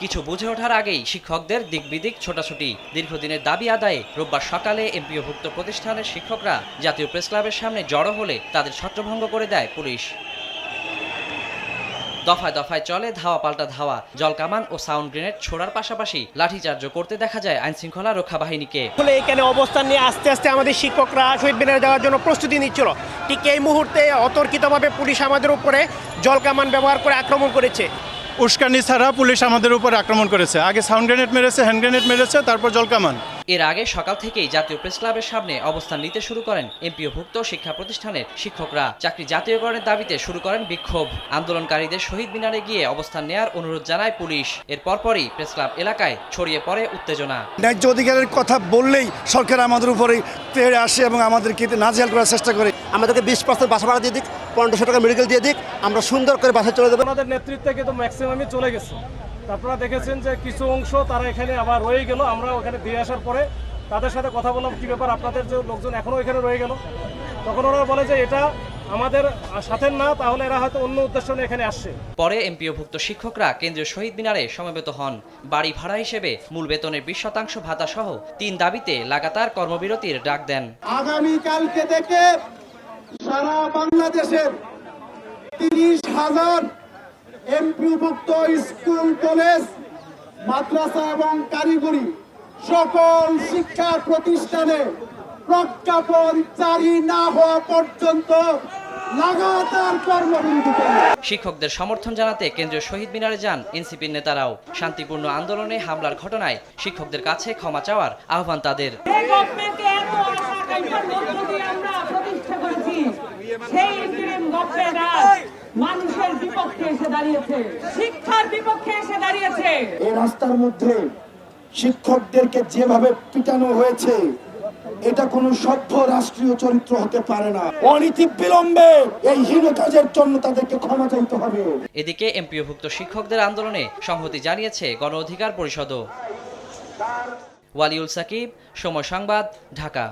কিছু বুঝে ওঠার আগেই শিক্ষকদের দিকবিদিক ছোটাছুটি। দীর্ঘদিনের দাবি আদায়ে রোববার সকালে এমপিওভুক্ত প্রতিষ্ঠানের শিক্ষকরা জাতীয় প্রেস ক্লাবের সামনে জড়ো হলে তাদের ছত্রভঙ্গ করে দেয় পুলিশ। দফায় দফায় চলে ধাওয়া পাল্টা ধাওয়া জলকামান ও সাউন্ড গ্রেনেড ছোড়ার পাশাপাশি লাঠিচার্জ করতে দেখা যায় আইন শৃঙ্খলা রক্ষা বাহিনীকে। ফলে এখানে অবস্থান নিয়ে আস্তে আস্তে আমাদের শিক্ষকরা শহীদ মিনারে যাওয়ার জন্য প্রস্তুতি নিচ্ছিল। ঠিক এই মুহূর্তে অতর্কিতভাবে পুলিশ আমাদের উপরে জলকামান ব্যবহার করে আক্রমণ করেছে। উস্কানি ছাড়া পুলিশ আমাদের উপর আক্রমণ করেছে। আগে সাউন্ড গ্রেনেড মেরেছে হ্যান্ড গ্রেনেড মেরেছে তারপর জলকামান। এর আগে সকাল থেকেই জাতীয় প্রেস ক্লাবের সামনে অবস্থান নিতে শুরু করেন এমপিওভুক্ত শিক্ষা প্রতিষ্ঠানের শিক্ষকরা। চাকরি জাতীয়করণের দাবিতে শুরু করেন বিক্ষোভ। আন্দোলনকারীদের শহীদ মিনারে গিয়ে অবস্থান নেয়ার অনুরোধ জানায় পুলিশ। এর পরপরই প্রেস ক্লাব এলাকায় ছড়িয়ে পড়ে উত্তেজনা। ন্যায্য অধিকারের কথা বললেই সরকার আমাদের উপরে তেড়ে আসে এবং আমাদেরকে নাজেহাল করার চেষ্টা করে। আমাদেরকে বিশ পার্সেন্ট বাসা ভাড়া দিয়ে দিক। পনেরোশো টাকা মেডিকেল দিয়ে দিক আমরা সুন্দর করে বাসায় চলে যাব। ওনাদের নেতৃত্বে কিন্তু ম্যাক্সিমামই চলে গেছে। আপনারা দেখেছেন যে কিছু অংশ তারা এখানে আবার রয়ে গেল। আমরা ওখানে দিয়ে আসার পরে তাদের সাথে কথা বললাম কি ব্যাপার আপনাদের যে লোকজন এখনও এখানে রয়ে গেল। তখন ওরা বলে যে এটা আমাদের সাথে না তাহলে এরা হয়তো অন্য উদ্দেশ্য নিয়ে এখানে আসছে। পরে এমপিওভুক্ত শিক্ষকরা কেন্দ্রীয় শহীদ মিনারে সমবেত হন। বাড়ি ভাড়া হিসেবে মূল বেতনের বিশ শতাংশ ভাতা সহ তিন দাবিতে লাগাতার কর্মবিরতির ডাক দেন। আগামীকালকে থেকে সারা বাংলাদেশের তিরিশ হাজার এমপিভুক্ত স্কুল কলেজ মাদ্রাসা এবং কারিগরি সকল শিক্ষা প্রতিষ্ঠানে প্রজ্ঞাপন জারি না হওয়া পর্যন্ত শিক্ষকদের সমর্থন জানাতে কেন্দ্রীয় শহীদ মিনারে যান এনসিপির নেতারাও। শান্তিপূর্ণ আন্দোলনে হামলার ঘটনায় শিক্ষকদের কাছে ক্ষমা চাওয়ার আহ্বান তাদের এই গভর্নমেন্টকে এত আশা আকাঙ্ক্ষার মধ্য দিয়ে আমরা প্রতিষ্ঠা করেছি সেই ইন্টারিম গভর্নমেন্ট আজ মানুষের বিপক্ষে এসে দাঁড়িয়েছে। শিক্ষার বিপক্ষে এসে দাঁড়িয়েছে। এই রাস্তার মধ্যে শিক্ষকদেরকে যেভাবে পিটানো হয়েছে এটা কোনো সভ্য রাষ্ট্রীয় চরিত্র হতে পারে না। অনীতি বিলম্বে এই হীন কাজের জন্য তাদেরকে ক্ষমা চাইতে হবে। এদিকে এমপিওভুক্ত শিক্ষকদের আন্দোলনে সংহতি জানিয়েছে গণ অধিকার পরিষদও। ওয়ালিউল সাকিব সময় সংবাদ ঢাকা।